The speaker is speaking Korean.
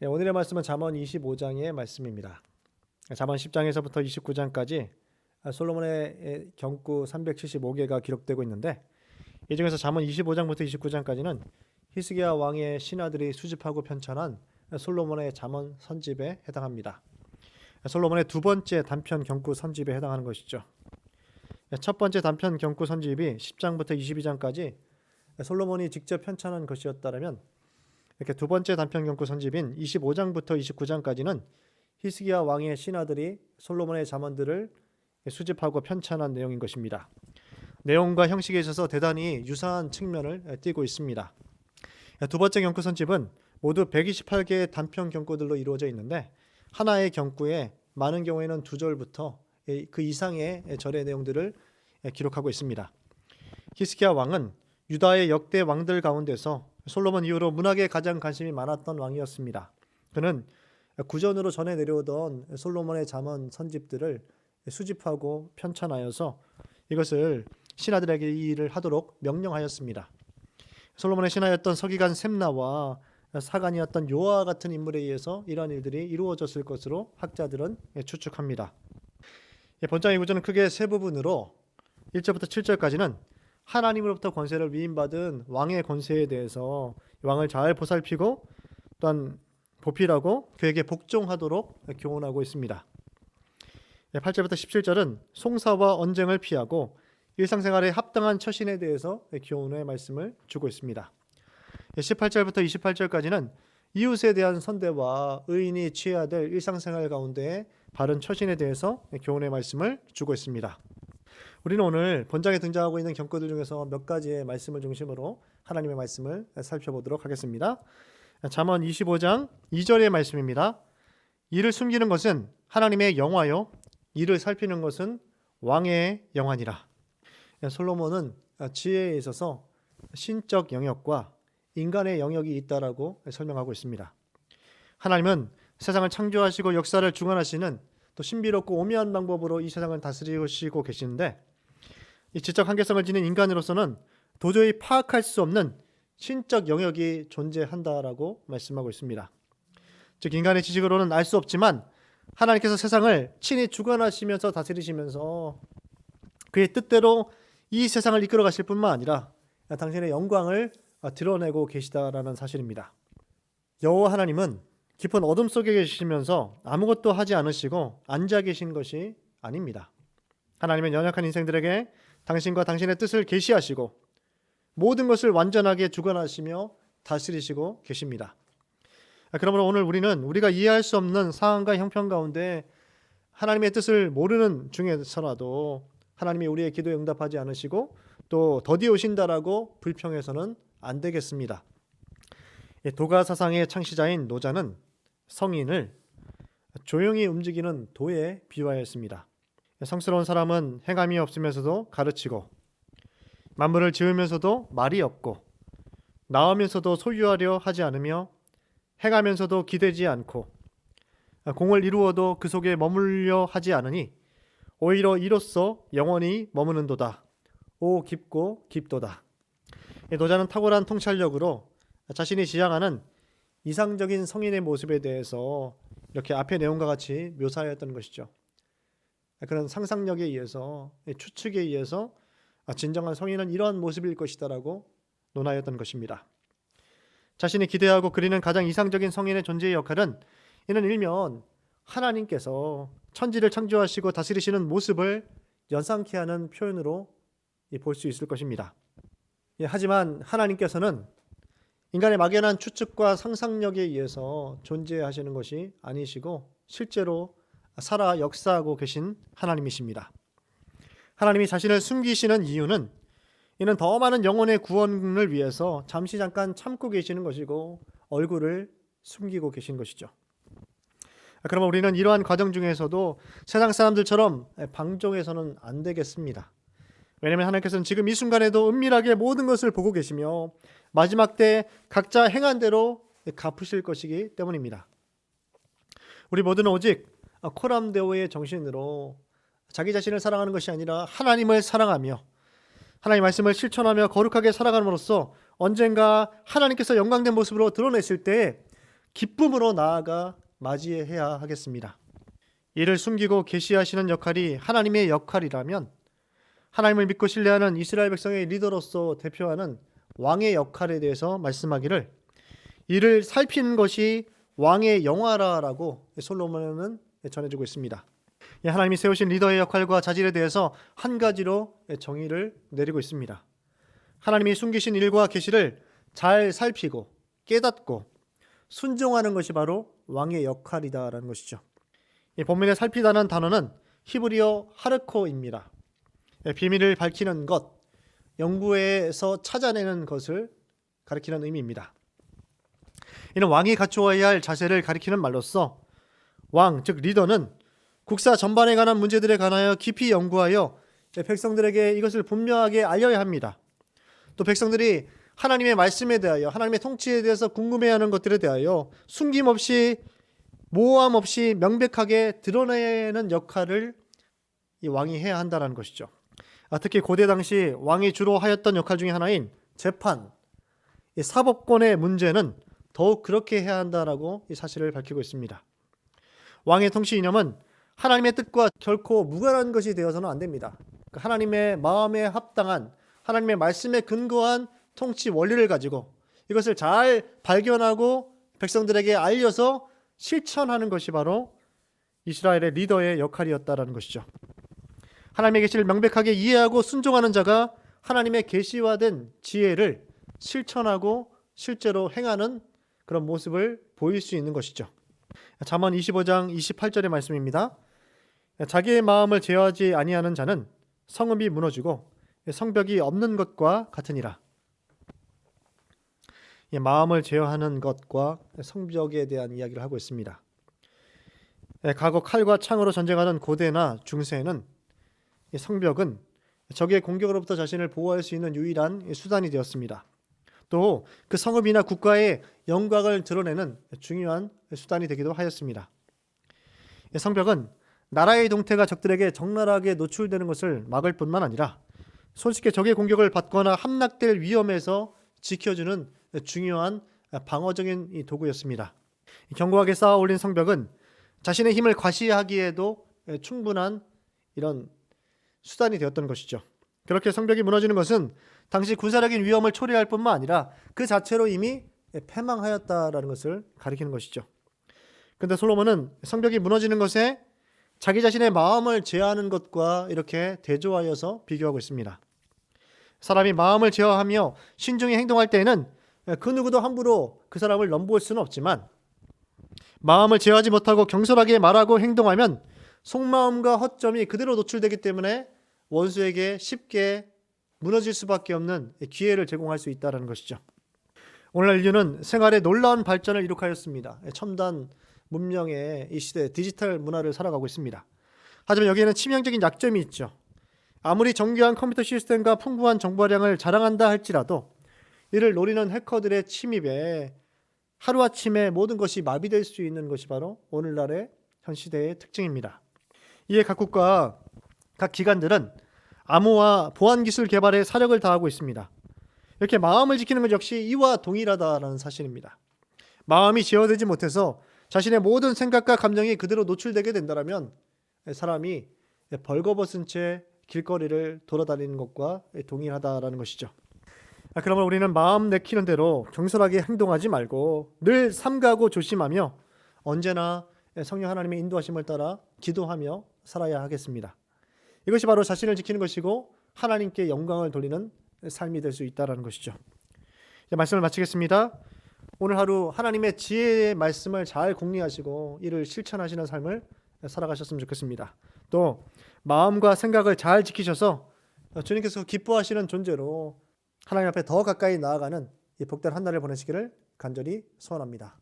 예, 오늘의 말씀은 잠언 25장의 말씀입니다. 잠언 10장에서부터 29장까지 솔로몬의 경구 375개가 기록되고 있는데 이 중에서 잠언 25장부터 29장까지는 히스기야 왕의 신하들이 수집하고 편찬한 솔로몬의 잠언 선집에 해당합니다. 솔로몬의 두 번째 단편 경구 선집에 해당하는 것이죠. 첫 번째 단편 경구 선집이 10장부터 22장까지 솔로몬이 직접 편찬한 것이었다면 이렇게 두 번째 단편 경구 선집인 25장부터 29장까지는 히스기야 왕의 신하들이 솔로몬의 잠언들을 수집하고 편찬한 내용인 것입니다. 내용과 형식에 있어서 대단히 유사한 측면을 띠고 있습니다. 두 번째 경구 선집은 모두 128개의 단편 경구들로 이루어져 있는데 하나의 경구에 많은 경우에는 두 절부터 그 이상의 절의 내용들을 기록하고 있습니다. 히스기야 왕은 유다의 역대 왕들 가운데서 솔로몬 이후로 문학에 가장 관심이 많았던 왕이었습니다. 그는 구전으로 전해 내려오던 솔로몬의 잠언 선집들을 수집하고 편찬하여서 이것을 신하들에게 이 일을 하도록 명령하였습니다. 솔로몬의 신하였던 서기관 셈나와 사관이었던 요아 같은 인물에 의해서 이러한 일들이 이루어졌을 것으로 학자들은 추측합니다. 본장의 구조는 크게 세 부분으로 1절부터 7절까지는 하나님으로부터 권세를 위임받은 왕의 권세에 대해서 왕을 잘 보살피고 또한 보필하고 그에게 복종하도록 교훈하고 있습니다. 8절부터 17절은 송사와 언쟁을 피하고 일상생활에 합당한 처신에 대해서 교훈의 말씀을 주고 있습니다. 18절부터 28절까지는 이웃에 대한 선대와 의인이 취해야 될 일상생활 가운데 바른 처신에 대해서 교훈의 말씀을 주고 있습니다. 우리는 오늘 본장에 등장하고 있는 경고들 중에서 몇 가지의 말씀을 중심으로 하나님의 말씀을 살펴보도록 하겠습니다. 잠언 25장 2절의 말씀입니다. 이를 숨기는 것은 하나님의 영화요 이를 살피는 것은 왕의 영화니라. 솔로몬은 지혜에 있어서 신적 영역과 인간의 영역이 있다라고 설명하고 있습니다. 하나님은 세상을 창조하시고 역사를 주관하시는 또 신비롭고 오묘한 방법으로 이 세상을 다스리시고 계시는데 이 지적 한계성을 지닌 인간으로서는 도저히 파악할 수 없는 신적 영역이 존재한다라고 말씀하고 있습니다. 즉 인간의 지식으로는 알 수 없지만 하나님께서 세상을 친히 주관하시면서 다스리시면서 그의 뜻대로 이 세상을 이끌어 가실 뿐만 아니라 당신의 영광을 드러내고 계시다라는 사실입니다. 여호와 하나님은 깊은 어둠 속에 계시면서 아무것도 하지 않으시고 앉아 계신 것이 아닙니다. 하나님은 연약한 인생들에게 당신과 당신의 뜻을 계시하시고 모든 것을 완전하게 주관하시며 다스리시고 계십니다. 그러므로 오늘 우리는 우리가 이해할 수 없는 상황과 형편 가운데 하나님의 뜻을 모르는 중에서라도 하나님이 우리의 기도에 응답하지 않으시고 또 더디 오신다라고 불평해서는 안 되겠습니다. 도가 사상의 창시자인 노자는 성인을 조용히 움직이는 도에 비유하였습니다. 성스러운 사람은 행함이 없으면서도 가르치고 만물을 지으면서도 말이 없고 나오면서도 소유하려 하지 않으며 행하면서도 기대지 않고 공을 이루어도 그 속에 머물려 하지 않으니 오히려 이로써 영원히 머무는도다. 오 깊고 깊도다. 노자는 탁월한 통찰력으로 자신이 지향하는 이상적인 성인의 모습에 대해서 이렇게 앞의 내용과 같이 묘사하였던 것이죠. 그런 상상력에 의해서 추측에 의해서 진정한 성인은 이러한 모습일 것이다라고 논하였던 것입니다. 자신이 기대하고 그리는 가장 이상적인 성인의 존재의 역할은 이는 일면 하나님께서 천지를 창조하시고 다스리시는 모습을 연상케 하는 표현으로 볼 수 있을 것입니다. 예, 하지만 하나님께서는 인간의 막연한 추측과 상상력에 의해서 존재하시는 것이 아니시고 실제로 살아 역사하고 계신 하나님이십니다. 하나님이 자신을 숨기시는 이유는 이는 더 많은 영혼의 구원을 위해서 잠시 잠깐 참고 계시는 것이고 얼굴을 숨기고 계신 것이죠. 그러면 우리는 이러한 과정 중에서도 세상 사람들처럼 방종해서는 안 되겠습니다. 왜냐하면 하나님께서는 지금 이 순간에도 은밀하게 모든 것을 보고 계시며 마지막 때 각자 행한 대로 갚으실 것이기 때문입니다. 우리 모두는 오직 코람데오의 정신으로 자기 자신을 사랑하는 것이 아니라 하나님을 사랑하며 하나님 말씀을 실천하며 거룩하게 살아감으로써 언젠가 하나님께서 영광된 모습으로 드러냈을 때 기쁨으로 나아가 맞이해야 하겠습니다. 이를 숨기고 계시하시는 역할이 하나님의 역할이라면 하나님을 믿고 신뢰하는 이스라엘 백성의 리더로서 대표하는 왕의 역할에 대해서 말씀하기를 이를 살피는 것이 왕의 영화라라고 솔로몬은 전해주고 있습니다. 예, 하나님이 세우신 리더의 역할과 자질에 대해서 한 가지로 정의를 내리고 있습니다. 하나님이 숨기신 일과 계시를 잘 살피고 깨닫고 순종하는 것이 바로 왕의 역할이다라는 것이죠. 이 본문에 살피다는 단어는 히브리어 하르코입니다. 예, 비밀을 밝히는 것, 연구에서 찾아내는 것을 가리키는 의미입니다. 이는 왕이 갖추어야 할 자세를 가리키는 말로서 왕, 즉 리더는 국사 전반에 관한 문제들에 관하여 깊이 연구하여 백성들에게 이것을 분명하게 알려야 합니다. 또 백성들이 하나님의 말씀에 대하여 하나님의 통치에 대해서 궁금해하는 것들에 대하여 숨김없이 모함 없이 명백하게 드러내는 역할을 이 왕이 해야 한다는 것이죠. 아, 특히 고대 당시 왕이 주로 하였던 역할 중에 하나인 재판, 이 사법권의 문제는 더욱 그렇게 해야 한다라고 이 사실을 밝히고 있습니다. 왕의 통치 이념은 하나님의 뜻과 결코 무관한 것이 되어서는 안 됩니다. 그러니까 하나님의 마음에 합당한 하나님의 말씀에 근거한 통치 원리를 가지고 이것을 잘 발견하고 백성들에게 알려서 실천하는 것이 바로 이스라엘의 리더의 역할이었다라는 것이죠. 하나님의 계시를 명백하게 이해하고 순종하는 자가 하나님의 계시화된 지혜를 실천하고 실제로 행하는 그런 모습을 보일 수 있는 것이죠. 잠언 25장 28절의 말씀입니다. 자기의 마음을 제어하지 아니하는 자는 성읍이 무너지고 성벽이 없는 것과 같으니라. 마음을 제어하는 것과 성벽에 대한 이야기를 하고 있습니다. 과거 칼과 창으로 전쟁하던 고대나 중세는 성벽은 적의 공격으로부터 자신을 보호할 수 있는 유일한 수단이 되었습니다. 또 그 성읍이나 국가의 영광을 드러내는 중요한 수단이 되기도 하였습니다. 성벽은 나라의 동태가 적들에게 적나라하게 노출되는 것을 막을 뿐만 아니라 손쉽게 적의 공격을 받거나 함락될 위험에서 지켜주는 중요한 방어적인 도구였습니다. 견고하게 쌓아 올린 성벽은 자신의 힘을 과시하기에도 충분한 이런 수단이 되었던 것이죠. 그렇게 성벽이 무너지는 것은 당시 군사적인 위험을 초래할 뿐만 아니라 그 자체로 이미 패망하였다라는 것을 가리키는 것이죠. 근데 솔로몬은 성벽이 무너지는 것에 자기 자신의 마음을 제어하는 것과 이렇게 대조하여서 비교하고 있습니다. 사람이 마음을 제어하며 신중히 행동할 때에는 그 누구도 함부로 그 사람을 넘볼 수는 없지만 마음을 제어하지 못하고 경솔하게 말하고 행동하면 속마음과 허점이 그대로 노출되기 때문에 원수에게 쉽게 무너질 수밖에 없는 기회를 제공할 수 있다는 것이죠. 오늘날 인류는 생활의 놀라운 발전을 이룩하였습니다. 첨단 문명의 이 시대 디지털 문화를 살아가고 있습니다. 하지만 여기에는 치명적인 약점이 있죠. 아무리 정교한 컴퓨터 시스템과 풍부한 정보량을 자랑한다 할지라도 이를 노리는 해커들의 침입에 하루아침에 모든 것이 마비될 수 있는 것이 바로 오늘날의 현 시대의 특징입니다. 이에 각국과 각 기관들은 암호화 보안 기술 개발에 사력을 다하고 있습니다. 이렇게 마음을 지키는 것 역시 이와 동일하다라는 사실입니다. 마음이 제어되지 못해서 자신의 모든 생각과 감정이 그대로 노출되게 된다면 사람이 벌거벗은 채 길거리를 돌아다니는 것과 동일하다라는 것이죠. 아, 그러면 우리는 마음 내키는 대로 경솔하게 행동하지 말고 늘 삼가고 조심하며 언제나 성령 하나님의 인도하심을 따라 기도하며 살아야 하겠습니다. 이것이 바로 자신을 지키는 것이고 하나님께 영광을 돌리는 삶이 될 수 있다라는 것이죠. 말씀을 마치겠습니다. 오늘 하루 하나님의 지혜의 말씀을 잘 공리하시고 이를 실천하시는 삶을 살아가셨으면 좋겠습니다. 또 마음과 생각을 잘 지키셔서 주님께서 기뻐하시는 존재로 하나님 앞에 더 가까이 나아가는 이 복된 한 날을 보내시기를 간절히 소원합니다.